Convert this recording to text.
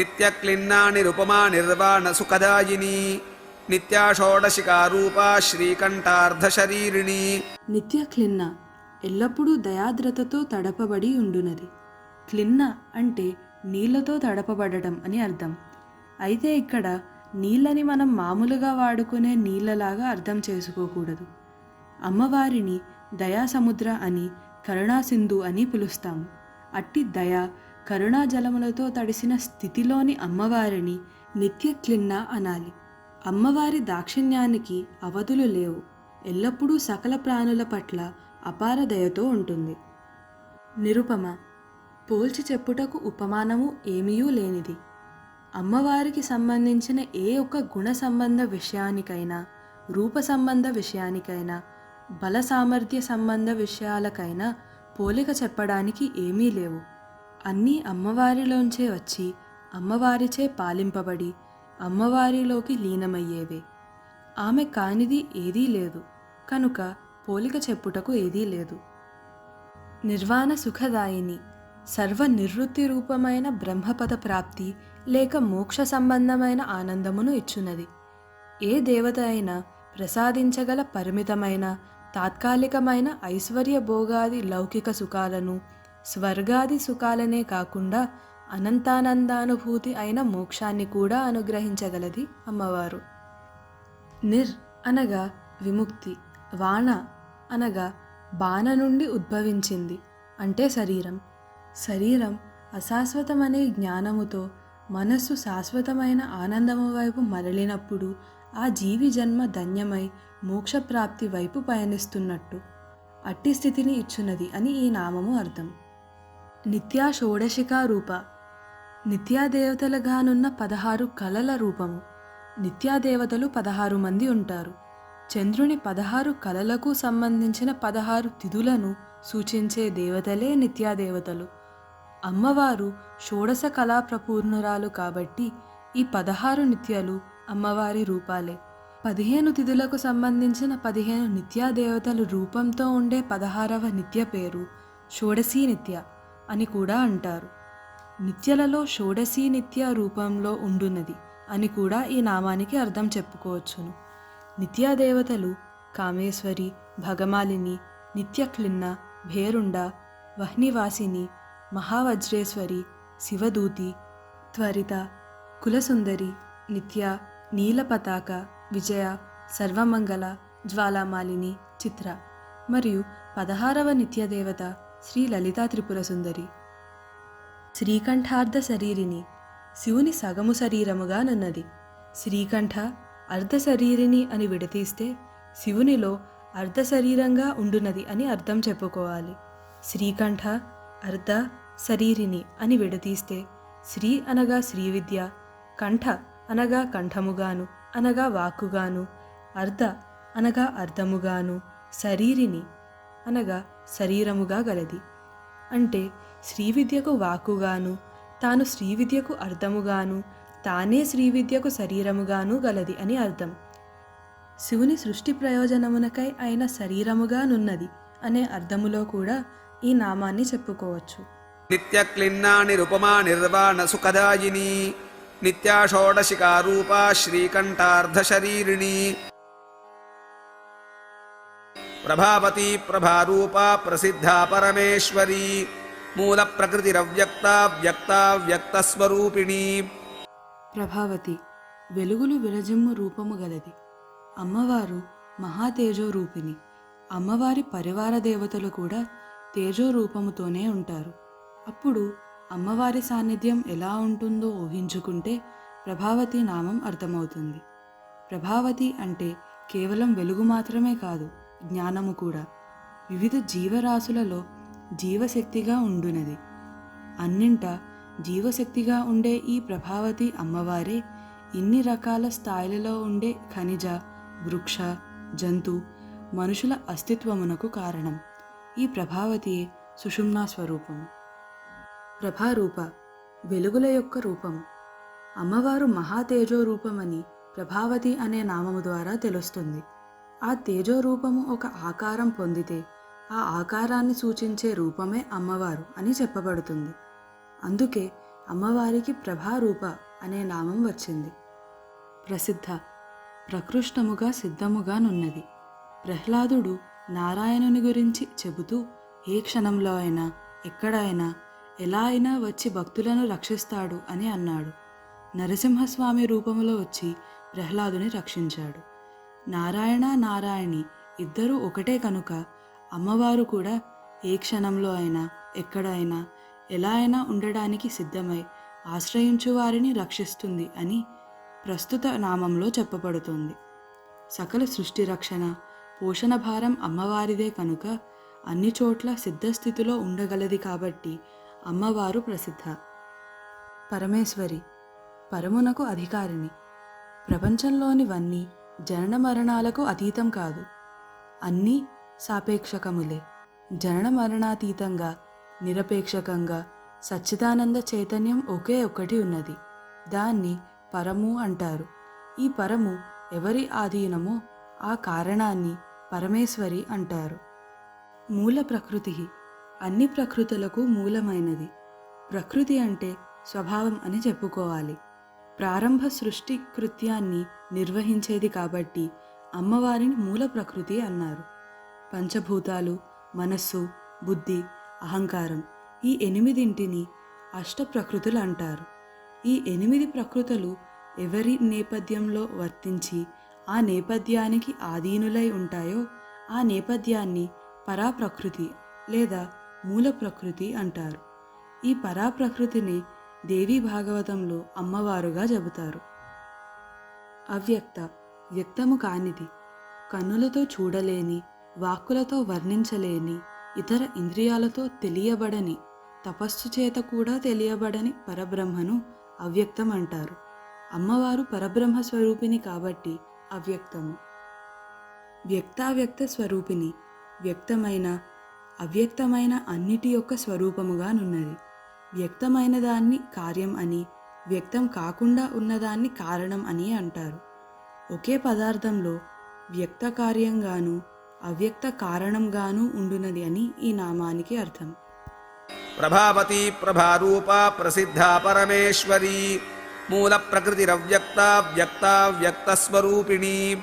నిత్యక్లిన్నాని రూపమా నిర్వాణ సుఖదాయిని నిత్యా శ్రీకంఠార్ధశరీరిణి నిత్య క్లిన్న ఎల్లప్పుడూ దయాద్రతతో తడపబడి ఉండునది. క్లిన్న అంటే నీళ్ళతో తడపబడటం అని అర్థం. అయితే ఇక్కడ నీళ్ళని మనం మామూలుగా వాడుకునే నీళ్ళలాగా అర్థం చేసుకోకూడదు. అమ్మవారిని దయా సముద్ర అని కరుణాసింధు అని పిలుస్తాము. అట్టి దయ కరుణా జలములతో తడిసిన స్థితిలోని అమ్మవారిని నిత్య క్లిన్న అనాలి. అమ్మవారి దాక్షిణ్యానికి అవధులు లేవు. ఎల్లప్పుడూ సకల ప్రాణుల పట్ల అపార దయతో ఉంటుంది. నిరుపమ పోల్చి చెప్పుటకు ఉపమానము ఏమీయూ లేనిది. అమ్మవారికి సంబంధించిన ఏ ఒక్క గుణ సంబంధ విషయానికైనా రూప సంబంధ విషయానికైనా బల సామర్థ్య సంబంధ విషయాలకైనా పోలిక చెప్పడానికి ఏమీ లేవు. అన్నీ అమ్మవారిలోంచే వచ్చి అమ్మవారిచే పాలింపబడి అమ్మవారిలోకి లీనమయ్యేవే. ఆమె కానిది ఏదీ లేదు. కనుక పోలిక చెప్పుటకు ఏదీ లేదు. నిర్వాణ సుఖదాయిని సర్వ నివృత్తి రూపమైన బ్రహ్మపద ప్రాప్తి లేక మోక్ష సంబంధమైన ఆనందమును ఇచ్చున్నది ఏ దేవత అయినా ప్రసాదించగల పరిమితమైన తాత్కాలికమైన ఐశ్వర్య భోగాది లౌకిక సుఖాలను స్వర్గాది సుఖాలనే కాకుండా అనంతానందానుభూతి అయిన మోక్షాన్ని కూడా అనుగ్రహించగలది అమ్మవారు. నిర్ అనగా విముక్తి వాణ అనగా బాణ నుండి ఉద్భవించింది అంటే శరీరం. శరీరం అశాశ్వతమనే జ్ఞానముతో మనస్సు శాశ్వతమైన ఆనందము వైపు మరలినప్పుడు ఆ జీవి జన్మ ధన్యమై మోక్షప్రాప్తి వైపు పయనిస్తున్నట్టు అట్టి స్థితిని ఇచ్చున్నది అని ఈ నామము అర్థం. నిత్యా షోడశికా రూప. నిత్యాదేవతలుగానున్న పదహారు కళల రూపము. నిత్యాదేవతలు పదహారు మంది ఉంటారు. చంద్రుని పదహారు కళలకు సంబంధించిన పదహారు తిథులను సూచించే దేవతలే నిత్యాదేవతలు అమ్మవారు షోడశ కళా ప్రపూర్ణురాలు కాబట్టి ఈ పదహారు నిత్యాలు అమ్మవారి రూపాలే. పదిహేను తిథులకు సంబంధించిన పదిహేను నిత్యాదేవతలు రూపంతో ఉండే పదహారవ నిత్య పేరు షోడశీ నిత్య. అని కూడా అంటారు. నిత్యలలో షోడశీ నిత్య రూపంలో ఉండున్నది అని కూడా ఈ నామానికి అర్థం చెప్పుకోవచ్చును. నిత్యాదేవతలు కామేశ్వరి భగమాలిని నిత్యక్లిన్న భేరుండ వహ్నివాసిని మహావజ్రేశ్వరి శివదూతి త్వరిత కులసుందరి నిత్య నీలపతాక విజయ సర్వమంగళ జ్వాలామాలిని చిత్ర. మరియు పదహారవ నిత్యదేవత శ్రీ లలితా త్రిపుర సుందరి. శ్రీకంఠార్ధ శరీరిని శివుని సగము శరీరముగా నున్నది. శ్రీకంఠ అర్ధ శరీరిని అని విడతీస్తే శివునిలో అర్ధ శరీరంగా ఉండునది అని అర్థం చెప్పుకోవాలి. శ్రీకంఠ అర్ధ శరీరిని అని విడతీస్తే శ్రీ అనగా శ్రీ విద్య కంఠ అనగా కంఠముగాను అనగా వాక్కుగాను అర్ధ అనగా అర్ధముగాను శరీరిని అనగా శరీరముగా గలది. అంటే శ్రీ విద్యకు వాకుగాను తాను శ్రీ విద్యకు అర్థముగాను తానే శ్రీ విద్యకు శరీరముగాను గలది అని అర్థం. శివుని సృష్టి ప్రయోజనమునకై అయిన శరీరముగానున్నది అనే అర్థములో కూడా ఈ నామాన్ని చెప్పుకోవచ్చు. నిత్యక్లిన్నాని రూపమా నిర్వాణ సుఖదాయిని నిత్యాషోడశికారూపా శ్రీకంఠార్ధ శ్రీకంఠార్ధశరీరిణి ప్రభావతి ప్రభారూప ప్రసిద్ధా పరమేశ్వరీ. మూల ప్రకృతిరవ్యక్త వ్యక్త వ్యక్తస్వరూపిణి. ప్రభావతి వెలుగులు విరజిమ్ము రూపము గలది. అమ్మవారు మహాతేజో రూపిణి అమ్మవారి పరివార దేవతలు కూడా తేజో రూపముతోనే ఉంటారు. అప్పుడు అమ్మవారి సాన్నిధ్యం ఎలా ఉంటుందో ఊహించుకుంటే ప్రభావతి నామం అర్థమవుతుంది. ప్రభావతి అంటే కేవలం వెలుగు మాత్రమే కాదు జ్ఞానము కూడా. వివిధ జీవరాశులలో జీవశక్తిగా ఉండునది. అన్నింట జీవశక్తిగా ఉండే ఈ ప్రభావతి అమ్మవారే ఇన్ని రకాల స్థాయిలలో ఉండే ఖనిజ వృక్ష జంతు మనుషుల అస్తిత్వమునకు కారణం. ఈ ప్రభావతియే సుషుమ్నా స్వరూపం. ప్రభారూప వెలుగుల యొక్క రూపం. అమ్మవారు మహాతేజో రూపమని ప్రభావతి అనే నామము ద్వారా తెలుస్తుంది. ఆ తేజోరూపము ఒక ఆకారం పొందితే ఆ ఆకారాన్ని సూచించే రూపమే అమ్మవారు అని చెప్పబడుతుంది. అందుకే అమ్మవారికి ప్రభారూప అనే నామం వచ్చింది. ప్రసిద్ధ ప్రకృష్టముగా సిద్ధముగానున్నది ప్రహ్లాదుడు నారాయణుని గురించి చెబుతూ ఏ క్షణంలో అయినా ఎక్కడైనా ఎలా అయినా వచ్చి భక్తులను రక్షిస్తాడు అని అన్నాడు. నరసింహస్వామి రూపంలో వచ్చి ప్రహ్లాదుని రక్షించాడు. నారాయణ నారాయణి ఇద్దరూ ఒకటే కనుక. అమ్మవారు కూడా ఏ క్షణంలో అయినా ఎక్కడైనా ఎలా అయినా ఉండడానికి సిద్ధమై ఆశ్రయించు వారిని రక్షిస్తుంది అని ప్రస్తుత నామంలో చెప్పబడుతుంది. సకల సృష్టి రక్షణ పోషణ భారం అమ్మవారిదే కనుక అన్ని చోట్ల సిద్ధస్థితిలో ఉండగలది కాబట్టి అమ్మవారు ప్రసిద్ధ. పరమేశ్వరి పరమునకు అధికారిని ప్రపంచంలోనివన్నీ జనన మరణాలకు అతీతం కాదు. అన్నీ సాపేక్షకములే. జనన మరణాతీతంగా నిరపేక్షకంగా సచ్చిదానంద చైతన్యం ఒకే ఒకటి ఉన్నది. దాన్ని పరము అంటారు. ఈ పరము ఎవరి ఆధీనమో ఆ కారణాన్ని పరమేశ్వరి అంటారు. మూల ప్రకృతి అన్ని ప్రకృతులకు మూలమైనది. ప్రకృతి అంటే స్వభావం అని చెప్పుకోవాలి. ప్రారంభ సృష్టి కృత్యాన్ని నిర్వహించేది కాబట్టి అమ్మవారిని మూల ప్రకృతి అన్నారు. పంచభూతాలు మనస్సు బుద్ధి అహంకారం ఈ ఎనిమిదింటిని అష్ట ప్రకృతులు అంటారు. ఈ ఎనిమిది ప్రకృతులు ఎవరి నేపథ్యంలో వర్తించి ఆ నేపథ్యానికి ఆధీనులై ఉంటాయో ఆ నేపథ్యాన్ని పరాప్రకృతి లేదా మూల ప్రకృతి అంటారు. ఈ పరాప్రకృతిని దేవీ భాగవతంలో అమ్మవారుగా చెబుతారు అవ్యక్త వ్యక్తము కానిది కన్నులతో చూడలేని వాక్కులతో వర్ణించలేని ఇతర ఇంద్రియాలతో తెలియబడని తపస్సు చేత కూడా తెలియబడని పరబ్రహ్మను అవ్యక్తం అంటారు అమ్మవారు పరబ్రహ్మ స్వరూపిణి కాబట్టి అవ్యక్తము. వ్యక్తావ్యక్త స్వరూపిణి వ్యక్తమైన అవ్యక్తమైన అన్నిటి యొక్క స్వరూపముగానున్నది. వ్యక్తమైన దాన్ని కార్యం అని వ్యక్తం కాకుండా ఉన్నదాన్ని కారణం అని అంటారు. ఒకే పదార్థంలో వ్యక్త కార్యంగాను అవ్యక్త కారణంగాను ఉండునది అని ఈ నామానికి అర్థం. ప్రభావతి ప్రభారూప ప్రసిద్ధ పరమేశ్వరీ మూల ప్రకృతిరవ్యక్త వ్యక్త వ్యక్తస్వరూపిణి.